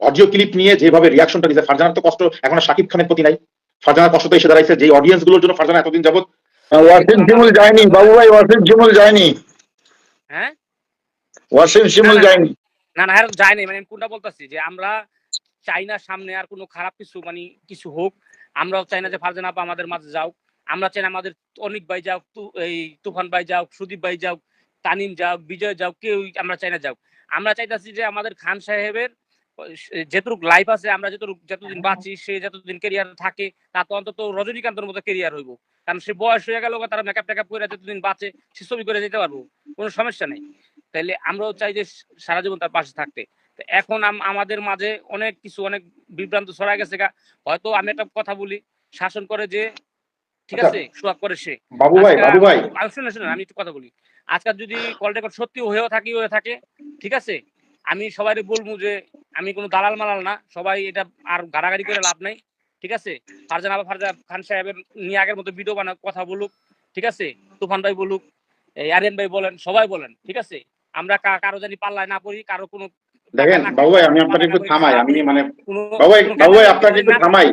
Audio clip নিয়ে যেভাবে রিয়াকশনটা দিয়েছে ফারজানার তো কষ্ট এখন শাকিব খানের প্রতি নাই। ফারজানার কষ্ট তো এসে দাঁড়াইছে যে অডিয়েন্সগুলোর জন্য ফারজানা এতদিন যাবত ওয়াসিম শিমুল যায়নি বাবু ভাই ওয়াসিম শিমুল যায়নি। হ্যাঁ? ওয়াসিম শিমুল। যায়নি। না না হ্যাঁ যায়নি মানে কোনটা বলতেছি যে আমরা চাই না সামনে আর কোনো খারাপ কিছু মানে কিছু হোক। আমরাও চাই না যে ফারজান আপা আমাদের মাঝে যাও আমরা চাই না আমাদের অনিক ভাই যাও তু- এই তুফান ভাই যাও সুদীপ ভাই যাও তানিম যাও বিজয় যাও কেউ আমরা চাই না যাও আমরা চাইতেছি যে আমাদের খান সাহেবের যেটুক লাইফ আছে আমরা যতটুক যতদিন বাঁচি সে যতদিন কেরিয়ার থাকে তা তো অন্তত রজনীকান্তের মতো কেরিয়ার হইব। কারণ সে বয়স হয়ে গেল তারা মেকআপ টেকআপ করে যতদিন বাঁচে সে ছবি করে যেতে পারব কোনো সমস্যা নেই। তাইলে আমরাও চাই যে সারা জীবন তার পাশে থাকতে। এখন আমাদের মাঝে অনেক কিছু অনেক বিভ্রান্ত ছড়া গেছে গা। হয়তো আমি একটা কথা বলি শাসন করে যে ঠিক আচ্ছা। আছে সোহাগ করে সে। বাবু ভাই বাবু ভাই। শুনে শুনে আমি একটু কথা বলি। আজকাল যদি কল রেকর্ড সত্যি হয়েও থাকি হয়ে থাকে ঠিক আছে আমি সবাই বলব যে আমি কোনো দালাল মালাল না সবাই এটা আর গাড়াগাড়ি করে লাভ নাই ঠিক আছে? ফারজান আবার ফারজান খান সাহেবের নিয়ে আগের মতো ভিডিও বানা কথা বলুক ঠিক আছে? তুফান ভাই বলুক আরিয়ান ভাই বলেন সবাই বলেন ঠিক আছে? আমরা কারও জানি পাল্লায় না পড়ি কারও কোনো দেখেন বাবু ভাই আমি আপনাকে একটু থামাই আমি মানে বাবু ভাই বাবু ভাই আপনাকে একটু থামাই।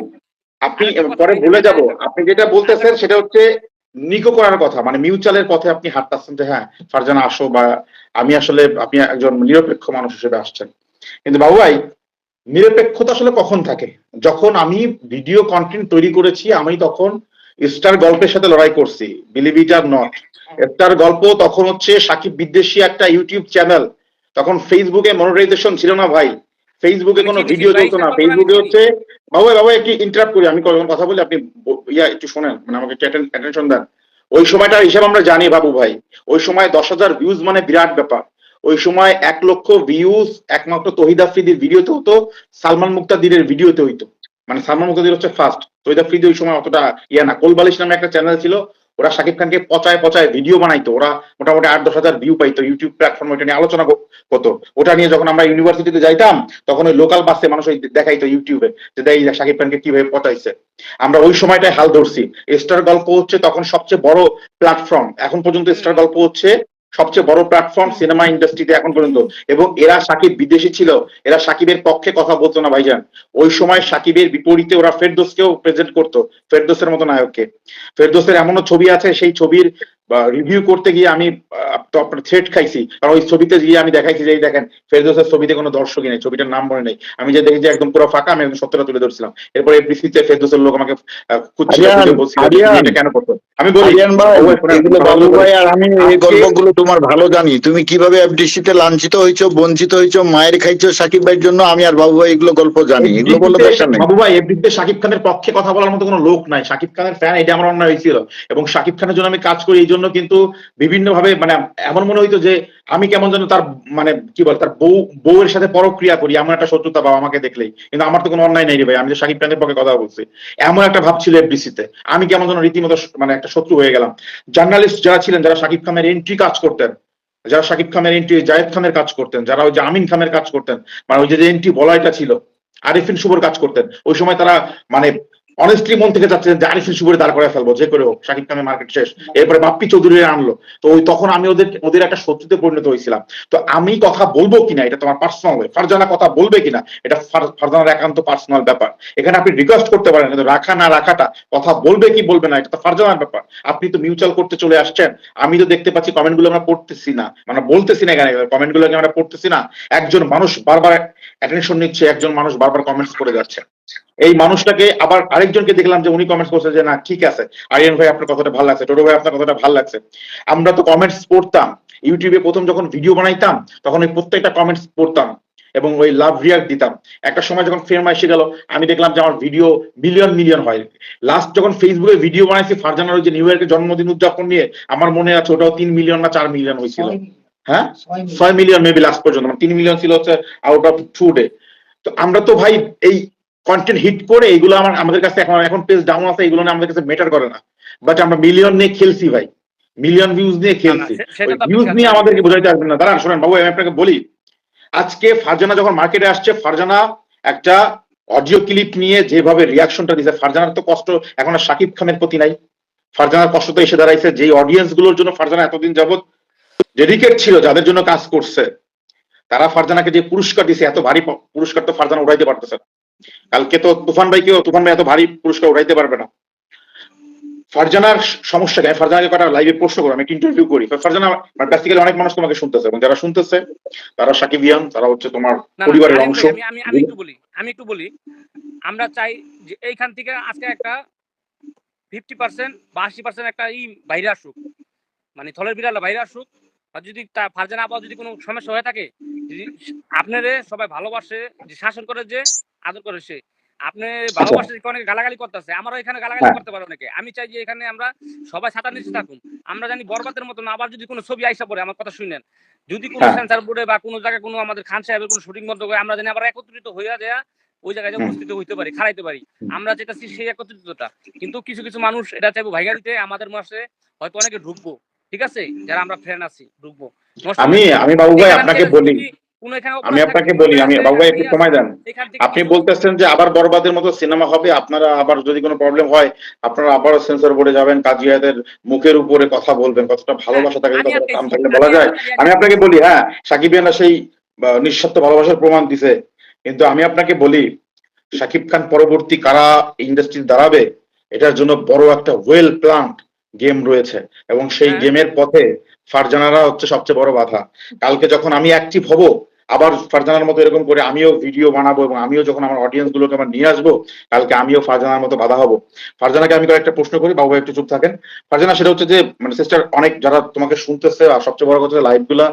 আপনি পরে ভুলে যাব। আপনি যেটা বলতেছেন সেটা হচ্ছে নিকো করার কথা মানে মিউচুয়ালের পথে আপনি হাঁটতেছেন যে হ্যাঁ ফারজানা আসো বা আমি আসলে আপনি একজন নিরপেক্ষ মানুষ হিসেবে আসছেন। কিন্তু বাবু ভাই নিরপেক্ষতা আসলে কখন থাকে? যখন আমি ভিডিও কন্টেন্ট তৈরি করেছি আমি তখন স্টার গল্পের সাথে লড়াই করছি। Believe it or not star গল্প তখন হচ্ছে সাকিব বিদ্বেষী একটা ইউটিউব চ্যানেল তখন ফেসবুকে মনিটাইজেশন ছিল না ভাই। ফেসবুকে কোনো ভিডিও চলতো না। ফেসবুকে হচ্ছে বাবু বাবু, একটু ইন্টারাপ্ট করি। আমি কখন কথা বলি, আপনি ইয়া, একটু শোনেন। মানে আমাকে অ্যাটেনশন দেন। ওই সময়টার হিসাব আমরা জানি বাবু ভাই। ওই সময় দশ হাজার ভিউজ মানে বিরাট ব্যাপার। ওই সময় এক লক্ষ ভিউজ একমাত্র তহিদ আফ্রিদির ভিডিওতে হতো, সালমান মুক্তাদিরের ভিডিওতে হইতো। মানে সালমান মুক্তাদির হচ্ছে ফার্স্ট তহিদ আফ্রিদি ওই সময় অতটা ইয়া না। কোলবালিশ নামে একটা চ্যানেল ছিল ওরা শাকিব খানকে পচায় পচায় ভিডিও বানাইতো, ওরা মোটামুটি আট, দশ হাজার ভিউ পাইতো ইউটিউব প্ল্যাটফর্ম ওটা নিয়ে আলোচনা করতো। ওটা নিয়ে যখন আমরা ইউনিভার্সিটিতে যাইতাম, তখন ওই লোকাল বাসে মানুষ দেখাইতো ইউটিউবে যে দেখ শাকিব খানকে কীভাবে পচাইছে। আমরা ওই সময়টায় হাল ধরছি। স্টার গল্প হচ্ছে তখন সবচেয়ে বড় প্ল্যাটফর্ম এখন পর্যন্ত স্টার গল্প হচ্ছে সবচেয়ে বড় প্ল্যাটফর্ম সিনেমা ইন্ডাস্ট্রিতে এখন পর্যন্ত। এবং এরা সাকিব বিদেশি ছিল, এরা সাকিবের পক্ষে কথা বলতো না ভাইজান। ওই সময় সাকিবের বিপরীতে ওরা ফেরদোসকেও প্রেজেন্ট করতো, ফেরদোসের মতো নায়ককে। ফেরদোসের এমনও ছবি আছে, সেই ছবির রিভিউ করতে গিয়ে আমি আপনার থ্রেট খাইছি। কারণ ওই ছবিতে গিয়ে আমি দেখাইছি যে দেখেন ফেরদোসের ছবিতে কোনো দর্শকই নেই ছবিটার নাম মনে নেই। আমি যে দেখি যে একদম পুরো ফাঁকা আমি একদম সত্যটা তুলে ধরছিলাম। এরপরে এফডিসিতে ফেরদোসের লোক আমাকে খুঁজছিল এটা কেন করতো আমি বলি বাবু ভাই, আর আমি এই গল্পগুলো তোমার ভালো জানি। তুমি কীভাবে এফডিসি তে লাঞ্ছিত হয়েছো বঞ্চিত হয়েছো মায়ের খাইছো সাকিব ভাইয়ের জন্য আমি আর বাবু ভাই এগুলো গল্প জানি। এগুলো বলে দরকার নেই। বাবু ভাই এফডিতে শাকিব খানের পক্ষে কথা বলার মতো কোনো লোক নাই। শাকিব খানের ফ্যান এটা আমার অন্যায় হয়েছিল। এবং শাকিব খানের জন্য আমি কাজ করি এই জন্য কিন্তু বিভিন্ন ভাবে মানে এমন মনে হইতো যে আমি কেমন যেন তার মানে কি বল, তার বউ, বউয়ের সাথে পরক্রিয়া করি, এমন একটা শত্রুতা বাবা আমাকে দেখলেই। কিন্তু আমার তো কোনো অন্যায় নাই রে ভাই, আমি যে শাকিব খানের পক্ষে কথা বলছি। এমন একটা ভাব ছিল এফডিসিতে আমি কেমন যেন রীতিমতো মানে একটা শত্রু হয়ে গেলাম। জার্নালিস্ট যারা ছিলেন, যারা শাকিব খানের এন্ট্রি কাজ করতেন, যারা শাকিব খানের এন্ট্রি জায়েদ খানের কাজ করতেন, যারা ওই যে আমিন খানের কাজ করতেন মানে ওই যে এন্ট্রি বলাইটা ছিল, আরিফিন শুভর কাজ করতেন, ওই সময় তারা মানে অনেস্টলি মন থেকে যাচ্ছেন যে আরিফিন শুভরে দাঁড় করে ফেলব, যে করে হোক, শাকিব খানের মার্কেট শেষ। এরপরে বাপ্পি চৌধুরী আনলো। তো ওই তখন আমি ওদের ওদের একটা শত্রুতে পরিণত হয়েছিলাম। তো আমি কথা বলব কিনা, এটা তোমার পার্সোনাল ফারজানা কথা বলবে কিনা, এটা ফার- ফারজানার একান্ত পার্সোনাল ব্যাপার। এখানে আপনি রিকোয়েস্ট করতে পারেন, কিন্তু রাখা না রাখাটা, কথা বলবে কি বলবে না, এটা তো ফারজানার ব্যাপার। আপনি তো মিউচুয়াল করতে চলে আসছেন। আমি তো দেখতে পাচ্ছি কমেন্টগুলো আমরা পড়তেছি না। মানে বলতেছি না এখানে কমেন্টগুলো আমরা পড়তেছি না। একজন মানুষ বারবার অ্যাটেনশন নিচ্ছে, একজন মানুষ বারবার কমেন্টস করে যাচ্ছে। এই মানুষটাকে আবার আরেকজনকে দেখলাম যে উনি কমেন্টস করছে যে না ঠিক আছে। আরিয়ান ভাই আপনার কথাটা ভালো লাগছে। টোটো ভাই আপনার কথাটা ভালো লাগছে। আমরা তো কমেন্টস পড়তাম। ইউটিউবে প্রথম যখন ভিডিও বানাইতাম তখন ওই প্রত্যেকটা কমেন্টস পড়তাম এবং ওই লাভ রিয়াক্ট দিতাম। একটা সময় যখন ফেম এসে গেল আমি দেখলাম যে আমার ভিডিও মিলিয়ন মিলিয়ন হয়। লাস্ট যখন ফেসবুকে ভিডিও বানাইছি ফারজানার ওই যে নিউ ইয়র্কের জন্মদিন উদযাপন নিয়ে আমার মনে আছে ওটাও তিন মিলিয়ন না চার মিলিয়ন হয়েছিল। হ্যাঁ? ছয় মিলিয়ন মেবি লাস্ট পর্যন্ত মানে তিন মিলিয়ন ছিল হচ্ছে আউট অফ টু ডে তো আমরা তো ভাই এই কন্টেন্ট হিট করে এইগুলো আমার আমাদের কাছে এখন এখন পেজ ডাউন আছে এগুলো নিয়ে আমাদের কাছে মেটার করে না। বাট আমরা মিলিয়ন নিয়ে খেলছি ভাই। মিলিয়ন ভিউজ নিয়ে খেলছি। ভিউজ নিয়ে আমাদেরকে বোঝাইতে আসবেন না। দাঁড়ান শোনেন বাবু আমি আপনাকে বলি। আজকে ফারজানা যখন মার্কেটে আসছে ফারজানা একটা অডিও ক্লিপ নিয়ে যেভাবে রিয়াকশনটা দিয়েছে ফারজানার তো কষ্ট এখন আর শাকিব খানের প্রতি নাই। ফারজানার কষ্ট তো এসে দাঁড়াইছে যে অডিয়েন্সগুলোর জন্য ফারজানা এতদিন যাবৎ ডেডিকেট ছিল যাদের জন্য কাজ করছে তারা ফারজানাকে যে পুরস্কার দিছে এত ভারী পুরস্কার তো ফারজানা উড়াইতে পারতেছে না। কালকে তো তুফান ভাইকেও তুফান ভাই এত ভারী পুরস্কার উঠাইতে পারবে না। ফারজানার সমস্যা? আমি ফারজানাকে কটা লাইভে প্রশ্ন করি আমি ইন্টারভিউ করি। ফারজানা বেসিক্যালি অনেক মানুষ তোমাকে শুনতেছে এবং যারা শুনতেছে তারা সাকিবিয়ান তারা হচ্ছে তোমার পরিবারের অংশ। আমি আমি আমি একটু বলি আমি একটু বলি। আমরা চাই যে এইখান থেকে আজকে একটা ফিফটি পার্সেন্ট বা আশি পার্সেন্ট একটা ই বাইরে আসুক মানে থলের বিড়াল বাইরে আসুক আর যদি তা ফারজানা আবার যদি কোনো সমস্যা হয়ে থাকে যদি আপনারে সবাই ভালোবাসে যে শাসন করে যে আদর করে সে আপনি ভালোবাসে অনেকে গালাগালি করতেছে আমারও এখানে গালাগালি হ্যাঁ। করতে পারে অনেকে। আমি চাই যে এখানে আমরা সবাই ছাতার নিচে থাকুন। আমরা জানি বরবাদের মতো আবার যদি কোনো ছবি আইসা পড়ে আমার কথা শুনেন। যদি কোনো হ্যাঁ। সেন্সার বোর্ডে বা কোনো জায়গায় কোনো আমাদের খান সাহেবের কোনো শুটিং বন্ধ করে আমরা জানি আবার একত্রিত হইয়া দেয়া ওই জায়গায় উপস্থিত হইতে পারি খাড়াইতে পারি। আমরা যেটা সেই একত্রিতটা কিন্তু কিছু কিছু মানুষ এটা চাইব ভাইগা দিতে আমাদের মাসে হয়তো অনেকে ঢুকবো। ঠিক আছে? যারা আমরা ফ্রেন্ড আছি ঢুকবো। আমি আমি বাবু ভাই আপনাকে বলি। আমি আপনাকে বলি আমি বাবু ভাই একটু সময় দেন। আপনি বলতেছেন যে আবার বরবাদের মতো সিনেমা হবে আপনারা আবার যদি কোনো প্রবলেম হয় আপনারা আবারও সেন্সর বোর্ডে যাবেন কাজিয়াদের মুখের উপরে কথা বলবেন কতটা ভালোবাসা থাকে কতটা কাম থাকলে বলা যায়। আমি- আপনাকে বলি হ্যাঁ সাকিবিয়ানা সেই আহ, নিঃস্বার্থ ভালোবাসার প্রমাণ দিছে। কিন্তু আমি আপনাকে বলি সাকিব খান পরবর্তী কারা ইন্ডাস্ট্রি দাঁড়াবে এটার জন্য বড় একটা ওয়েল প্ল্যান্ড গেম রয়েছে এবং সেই হ্যাঁ। গেমের পথে ফারজানারা হচ্ছে সবচেয়ে বড় বাধা। কালকে যখন আমি অ্যাক্টিভ হব আবার ফারজানার মতো এরকম করে আমিও ভিডিও বানাবো এবং আমিও যখন আমার অডিয়েন্স গুলোকে আমার নিয়ে আসব কালকে আমিও ফারজানার মতো বাধা হব। ফারজানাকে আমি কয়েকটা প্রশ্ন করি বাবু একটু চুপ থাকেন। ফারজানা সেটা হচ্ছে যে মানে সিস্টার অনেক যারা তোমাকে শুনতেছে আর সবচেয়ে বড় কথা লাইভগুলা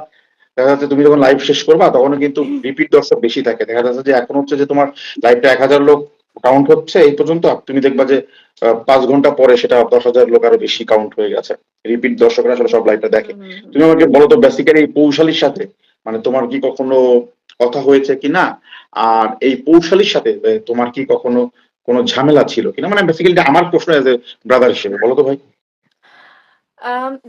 দেখা যাচ্ছে তুমি যখন লাইভ শেষ করবা তখন কিন্তু রিপিট দর্শক বেশি থাকে। দেখা যাচ্ছে যে এখন হচ্ছে যে তোমার লাইভটা এক হাজার লোক কাউন্ট হচ্ছে এই পর্যন্ত তুমি দেখবা যে পাঁচ ঘণ্টা পরে সেটা দশ হাজার লোক আরও বেশি কাউন্ট হয়ে গেছে। রিপিট দর্শকরা আসলে সব লাইভটা দেখে। তুমি আমাকে বলো তো বেসিক্যালি এই পৌশালির সাথে মানে তোমার কি কখনো কথা হয়েছে কি না আর এই পৌশালির সাথে তোমার কি কখনো কোনো ঝামেলা ছিল কিনা? মানে বেসিক্যালি আমার প্রশ্ন ব্রাদার হিসেবে বলো তো ভাই।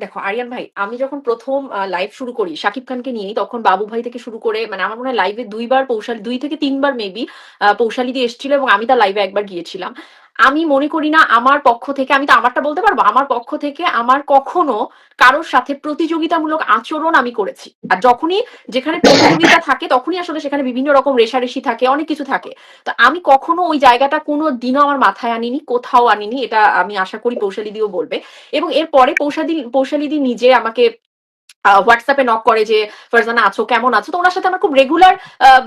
দেখো আরিয়ান ভাই, আমি যখন প্রথম লাইভ শুরু করি, শাকিব খানকে নিয়েই, তখন বাবু ভাই থেকে শুরু করে মানে আমার মনে হয় লাইভে দুইবার পৌশালী, দুই থেকে তিনবার মেবি পৌশালী দিয়ে এসেছিল এবং আমি তার লাইভে একবার গিয়েছিলাম। আমি মনে করি না আমার পক্ষ থেকে, আমি তো আমারটা বলতে পারব, আমার পক্ষ থেকে আমার কখনো কারোর সাথে প্রতিযোগিতামূলক আচরণ আমি করেছি। আর যখনই যেখানে প্রতিযোগিতা থাকে, তখনই আসলে সেখানে বিভিন্ন রকম রেশারেশি থাকে, অনেক কিছু থাকে। তো আমি কখনো ওই জায়গাটা কোনো দিনও আমার মাথায় আনিনি, কোথাও আনিনি, এটা আমি আশা করি পৌশালী দিও বলবে। এবং এরপরে পৌষাদি পৌশালিদি নিজে আমাকে হোয়াটসঅ্যাপে নক করে যে, ফারজানা আছো, কেমন আছো? তো ওনার সাথে আমার খুব রেগুলার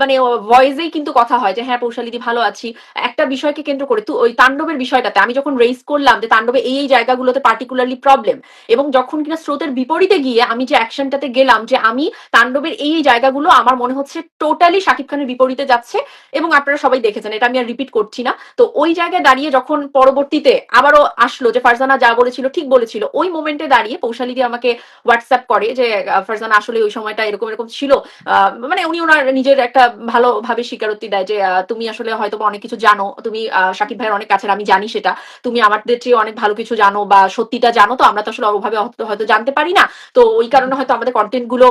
মানে ভয়েসেই কিন্তু কথা হয় যে হ্যাঁ পৌশালিদি, ভালো আছি। একটা বিষয়কে কেন্দ্র করে তো ওই তাণ্ডবের বিষয়টাতে আমি যখন রেইজ করলাম যে, তাণ্ডবে এই এই জায়গাগুলোতে পার্টিকুলারলি প্রবলেম এবং যখন কিনা স্রোতের বিপরীতে গিয়ে আমি যে অ্যাকশনটাতে গেলাম যে, আমি তাণ্ডবের এই এই জায়গাগুলো আমার মনে হচ্ছে টোটালি শাকিব খানের বিপরীতে যাচ্ছে এবং আপনারা সবাই দেখেছেন, এটা আমি আর রিপিট করছি না। তো ওই জায়গায় দাঁড়িয়ে যখন পরবর্তীতে আবারও আসলো যে, ফারজানা যা বলেছিল, ঠিক বলেছিল। ওই মোমেন্টে দাঁড়িয়ে পৌশালিদি আমাকে হোয়াটসঅ্যাপ করে যে ফারজানা আসলে ওই সময়টা এরকম এরকম ছিল। মানে উনি ওনার নিজের একটা ভালোভাবে স্বীকারোক্তি দেয় যে তুমি আসলে হয়তো অনেক কিছু জানো। তুমি সাকিব ভাইয়ের অনেক কাছের, আমি জানি সেটা। তুমি আমাদের চেয়ে অনেক ভালো কিছু জানো বা সত্যিটা জানো, তো আমরা তো আসলে ওভাবে হয়তো জানতে পারি না। তো ওই কারণে হয়তো আমাদের কন্টেন্টগুলো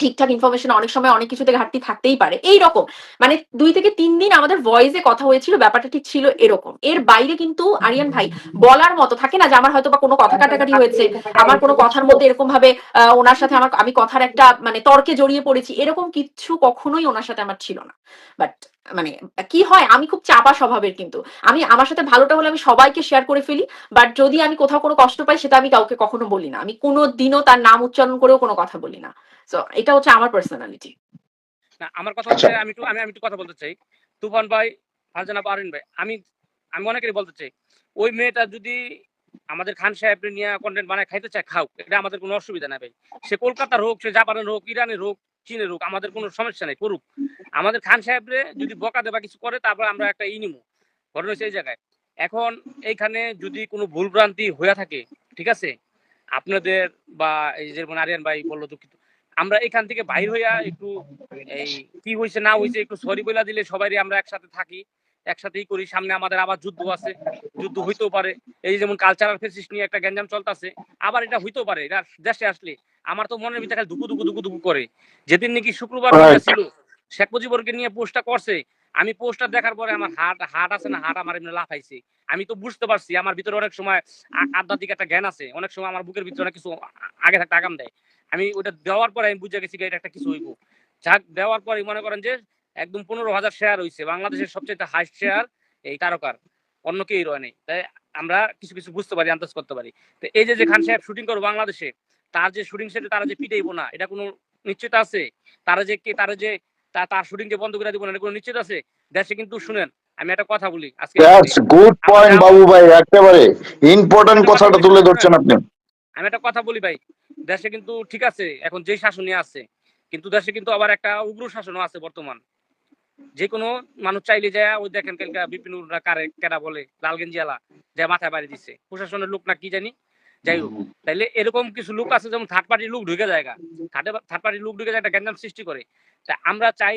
ঠিকঠাক ইনফরমেশন অনেক সময় অনেক কিছুতে ঘাটতি থাকতেই পারে। এই রকম মানে দুই থেকে তিন দিন আমাদের ভয়েসে কথা হয়েছিল, ব্যাপারটা ঠিক ছিল এরকম। এর বাইরে কিন্তু আরিয়ান ভাই বলার মতো থাকে না যে আমার হয়তো বা কোনো কথা কাটাকাটি হয়েছে, আমার কোনো কথার মধ্যে এরকম ভাবে ওনার সাথে আমার, আমি কথার একটা মানে তর্কে জড়িয়ে পড়েছি, এরকম কিছু কখনোই ওনার সাথে আমার ছিল না। বাট মানে কি হয়? আমি খুব চাপা স্বভাবের কিন্তু। আমি আমার সাথে ভালোটা হলে আমি সবাইকে শেয়ার করে ফেলি বাট যদি আমি কোথাও কোনো কষ্ট পাই সেটা আমি কাউকে কখনো বলি না। আমি কোনো দিনও তার নাম উচ্চারণ করেও কোনো কথা বলি না। তো এটা হচ্ছে আমার পার্সোনালিটি না আমার কথা আচ্ছা। হচ্ছে আমি একটু আমি আমি একটু কথা বলতে চাই। তুফান ভাই ফারজানা পারিন ভাই আমি আমি অনেকেরই বলতে চাই ওই মেয়েটা যদি আমাদের খান সাহেব নিয়ে কন্টেন্ট বানায় খাইতে চায় খাও এটা আমাদের কোনো অসুবিধা নাই ভাই। সে কলকাতার হোক সে জাপানের হোক ইরানের হোক চীনের হোক আমাদের কোনো সমস্যা নেই, করুক। আমাদের খান সাহেবরে যদি বকা দেবা কিছু করে, তারপর আমরা একটা ই নিমু। ঘটনা সেই জায়গায়। এখন এইখানে যদি কোনো ভুলভ্রান্তি হয়ে থাকে, ঠিক আছে? আপনাদের বা এই যেমন আরিয়ান ভাই বলল দুঃখিত। আমরা এখান থেকে বাইর হইয়া একটু এই কি হয়েছে না হয়েছে একটু সরি বলে দিলে সবাই আমরা একসাথে থাকি। একসাথেই করি। সামনে আমাদের আবার যুদ্ধ আছে। যুদ্ধ হইতেও পারে। এই যেমন কালচারাল ফেসিস নিয়ে একটা গ্যাঞ্জাম চলতেছে আবার এটা হইতেও পারে। এটা দেশে আসলে আমার তো মনের ভিতরে খালি দুকু দুকু দুকু দুকু করে। যেদিন নাকি শুক্রবার ছিল শেখ মুজিবুরকে নিয়ে পোস্টটা করছে। আমি পোস্টটা দেখার পরে আমার হাট হাট আছে না হাট আমার এমনি লাফাইছে। আমি তো বুঝতে পারছি আমার ভিতরে অনেক সময় আধ্যাত্মিক একটা জ্ঞান আছে। অনেক সময় আমার বুকের ভিতরে কিছু আগে থাকতে আগাম দেয়। আমি ওটা দেওয়ার পরে আমি বুঝে গেছি এটা একটা কিছু হইব। যাক দেওয়ার পরে মনে করেন যে একদম পনেরো হাজার শেয়ার হয়েছে বাংলাদেশের সবচেয়ে হাইস্ট শেয়ার এই তারকার। অন্য কেউ রয় নেই। তাই আমরা কিছু কিছু বুঝতে পারি আন্দাজ করতে পারি। তো এই যে যে খান সাহেব শুটিং করব বাংলাদেশে তার যে শুটিং সেটে তারা যে পিটাইবো না এটা কোনো নিশ্চিত আছে? তারা যে কে তারা যে তার শুটিং যে বন্ধ করে দিব না কোনো নিশ্চিত আছে? দেশে কিন্তু শুনেন আমি একটা কথা বলি আজকে গুড পয়েন্ট বাবু ভাই একেবারে ইম্পর্টেন্ট কথাটা তুলে ধরছেন আপনি। আমি একটা কথা বলি ভাই দেশে কিন্তু ঠিক আছে এখন যে শাসনই আছে কিন্তু দেশে কিন্তু আবার একটা উগ্র শাসনও আছে বর্তমান। যে কোনো মানুষ চাইলে যায় ওই দেখেন কালকা বিপিন কারে কেডা বলে লাল গেঞ্জিয়ালা যে মাথায় বাড়ি দিচ্ছে প্রশাসনের লোক না কি জানি? যাই হোক তাইলে এরকম কিছু লোক আছে যেমন থার্ড পার্টির লোক ঢুকে জায়গা থার্ড পার্টির লোক ঢুকে যায় একটা গ্যাঞ্জাম সৃষ্টি করে। তা আমরা চাই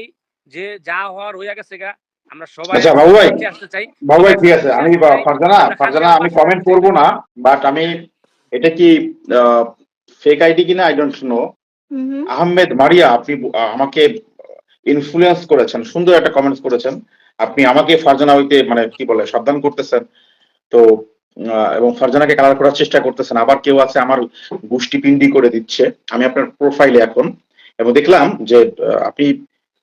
যে যা হওয়ার হইয়া গেছে গা আমরা সবাই আচ্ছা, বাবু ভাই। চাই। বাবু ভাই ঠিক আছে আমি ফারজানা ফারজানা আমি কমেন্ট করব না বাট আমি এটা কি ফেক আইডি কিনা? I don't know hmm hmm. Ahmed Maria আপনি আমাকে ইনফ্লুয়েন্স করেছেন, সুন্দর একটা কমেন্টস করেছেন। আপনি আমাকে ফারজানা হইতে মানে কি বলে, সাবধান করতেছেন। তো এবং ফারজানাকে কালার করার চেষ্টা করতেছেন। আবার কেউ আছে আমার গোষ্ঠী পিন্ডি করে দিচ্ছে। আমি আপনার প্রোফাইলে এখন। এবং দেখলাম যে আপনি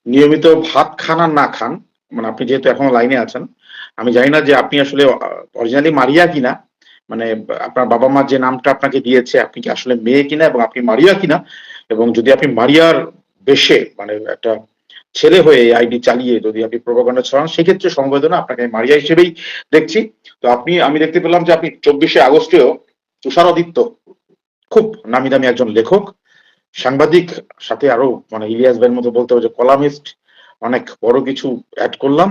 নিয়মিত ভাত খান আর না খান মানে আপনি যেহেতু এখনও লাইনে আছেন, আমি জানি না যে আপনি আসলে অরিজিনালি মারিয়া কিনা। মানে আপনার বাবা মা যে নামটা আপনাকে দিয়েছে, আপনি কি আসলে মেয়ে কিনা এবং আপনি মারিয়া কিনা? এবং যদি আপনি মারিয়ার বেশে মানে একটা ছেলে হয়ে আইডি চালিয়ে যদি আপনি প্রভাকাণ্ডা ছড়ান, সেক্ষেত্রে সংবেদনা আপনাকে আমি মারিয়া হিসেবেই দেখছি। তো আপনি, আমি দেখতে পেলাম যে আপনি চব্বিশে আগস্টেও তুষারাদিত্য, খুব নামি দামি একজন লেখক, সাংবাদিক, সাথে আরও মানে ইলিয়াস ভাইয়ের মতো বলতে হবে যে কলামিস্ট, অনেক বড় কিছু অ্যাড করলাম।